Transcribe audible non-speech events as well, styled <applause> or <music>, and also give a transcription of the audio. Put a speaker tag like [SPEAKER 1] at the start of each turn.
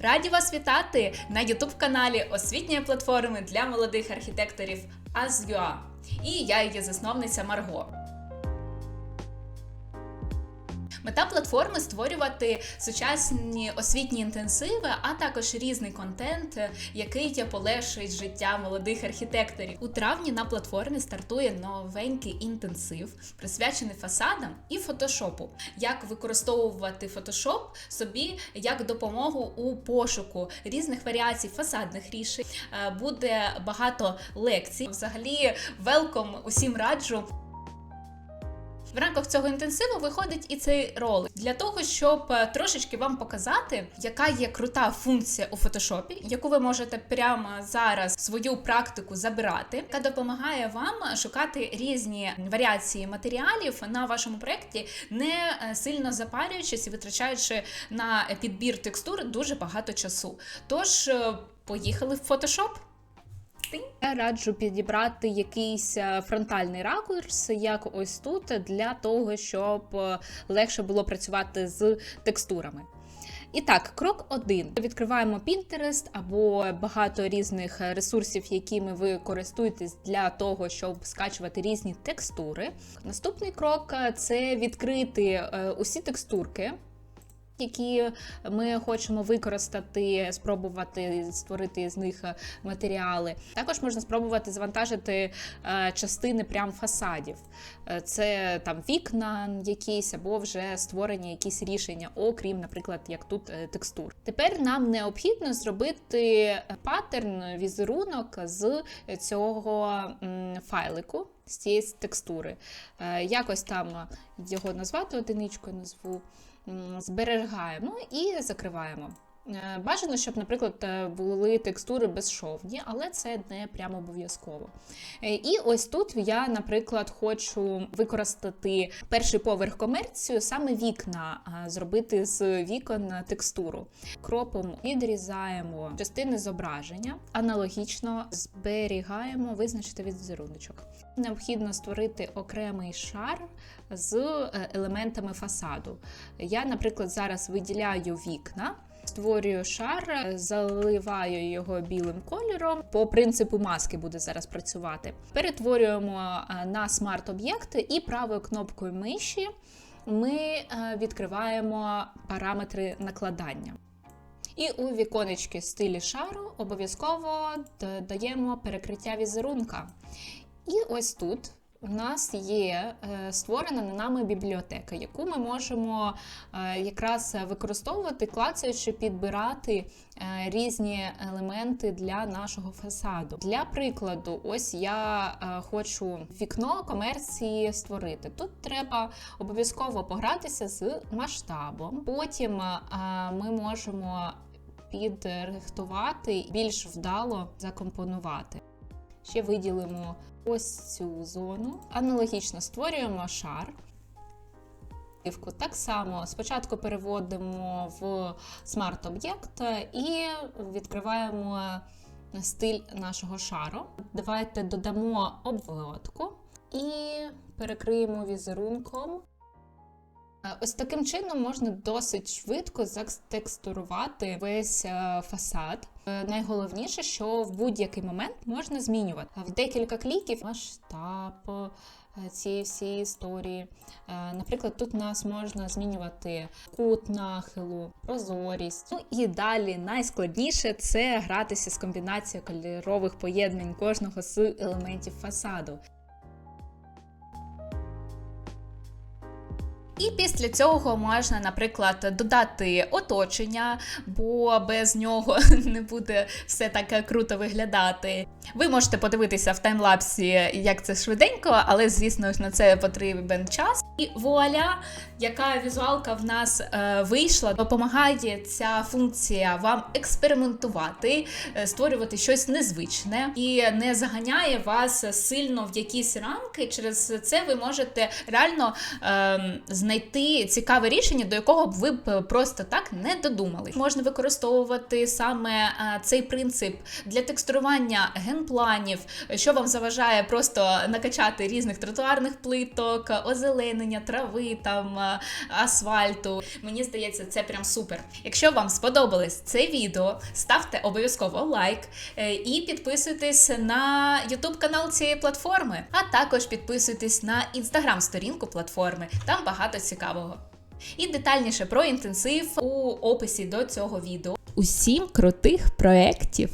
[SPEAKER 1] Раді вас вітати на youtube каналі освітньої платформи для молодих архітекторів Азюа. І я її засновниця Марго. Мета платформи створювати сучасні освітні інтенсиви, а також різний контент, який полегшує життя молодих архітекторів. У травні на платформі стартує новенький інтенсив, присвячений фасадам і фотошопу. Як використовувати фотошоп собі як допомогу у пошуку різних варіацій фасадних рішень. Е, Буде багато лекцій. Взагалі, велком усім раджу. В рамках цього інтенсиву виходить і цей ролик для того, щоб е, трошечки вам показати, яка є крута функція у фотошопі, яку ви можете прямо зараз свою практику забирати, яка допомагає вам шукати різні варіації матеріалів на вашому проєкті, не е, сильно запарюючись і витрачаючи на підбір текстур дуже багато часу. Тож е, поїхали в фотошоп. Я раджу підібрати якийсь е, фронтальний ракурс, як ось тут, для того, щоб е, легше було працювати з текстурами. І так, крок один. Відкриваємо Pinterest або багато різних ресурсів, якими ви користуєтесь для того, щоб скачувати різні текстури. Наступний крок е, це відкрити усі текстурки. Які ми хочемо використати, спробувати створити з них е, матеріали. Також можна спробувати завантажити е, частини прям фасадів. Е, Це там вікна якісь або вже створені якісь рішення, окрім, наприклад, як тут текстур. Тепер нам необхідно зробити паттерн, візерунок з цього файлику, з цієї текстури. Е, Якось там його назвати одиничкою назву. Зберігаємо і закриваємо. Е, Бажано, щоб, наприклад, е, були текстури безшовні, але це не прямо обов'язково. Е, І ось тут я, наприклад, хочу використати перший поверх комерцію, саме вікна, е, зробити з вікон текстуру. Кропом відрізаємо частини зображення, аналогічно зберігаємо, визначити візеруночок. Необхідно створити окремий шар з е, елементами фасаду. Я, наприклад, зараз виділяю вікна. Створюю шар, заливаю його білим кольором. По принципу маски буде зараз працювати. Перетворюємо е, на смарт-об'єкти і правою кнопкою миші ми е, відкриваємо параметри накладання. І у віконечки стилі шару обов'язково додаємо перекриття візерунка. І ось тут у нас є е, створена нами бібліотека, яку ми можемо е, якраз використовувати, клацаючи, підбирати е, різні елементи для нашого фасаду. Для прикладу, ось я хочу вікно комерції створити. Тут треба обов'язково погратися з масштабом. Потім ми можемо підрихтувати більш вдало закомпонувати. Ще виділимо ось цю зону. Аналогічно створюємо шар. Так само спочатку переводимо в смарт-об'єкт і відкриваємо стиль нашого шару. Давайте додамо обводку і перекриємо візерунком. Е, Ось таким чином можна досить швидко затекстурувати весь е, фасад. Е, Найголовніше, що в будь-який момент можна змінювати в декілька кліків масштаб цієї всієї історії. Наприклад, тут нас можна змінювати кут нахилу, прозорість. Ну і далі найскладніше це гратися з комбінацією кольорових поєднань кожного з елементів фасаду. І після цього можна, наприклад, додати оточення, бо без нього <laughs> не буде все так круто виглядати. Ви можете подивитися в таймлапсі, як це швиденько, але звісно ж на це потрібен час. І вуаля, яка візуалка в нас е, вийшла, допомагає ця функція вам експериментувати, е, створювати щось незвичне і не заганяє вас сильно в якісь рамки. Через це ви можете реально е, знайти цікаве рішення, до якого б ви б просто так не додумали. Можна використовувати саме е, цей принцип для текстурування генпланів, що вам заважає просто накачати різних тротуарних плиток, озеленення. Озеленення трави, там е, асфальту. Мені здається, це прям супер. Якщо вам сподобалось це відео, ставте обов'язково лайк е, і підписуйтесь на YouTube канал цієї платформи, а також підписуйтесь на інстаграм-сторінку платформи. Там багато цікавого. І детальніше про інтенсив у описі до цього відео. Усім крутих проєктів!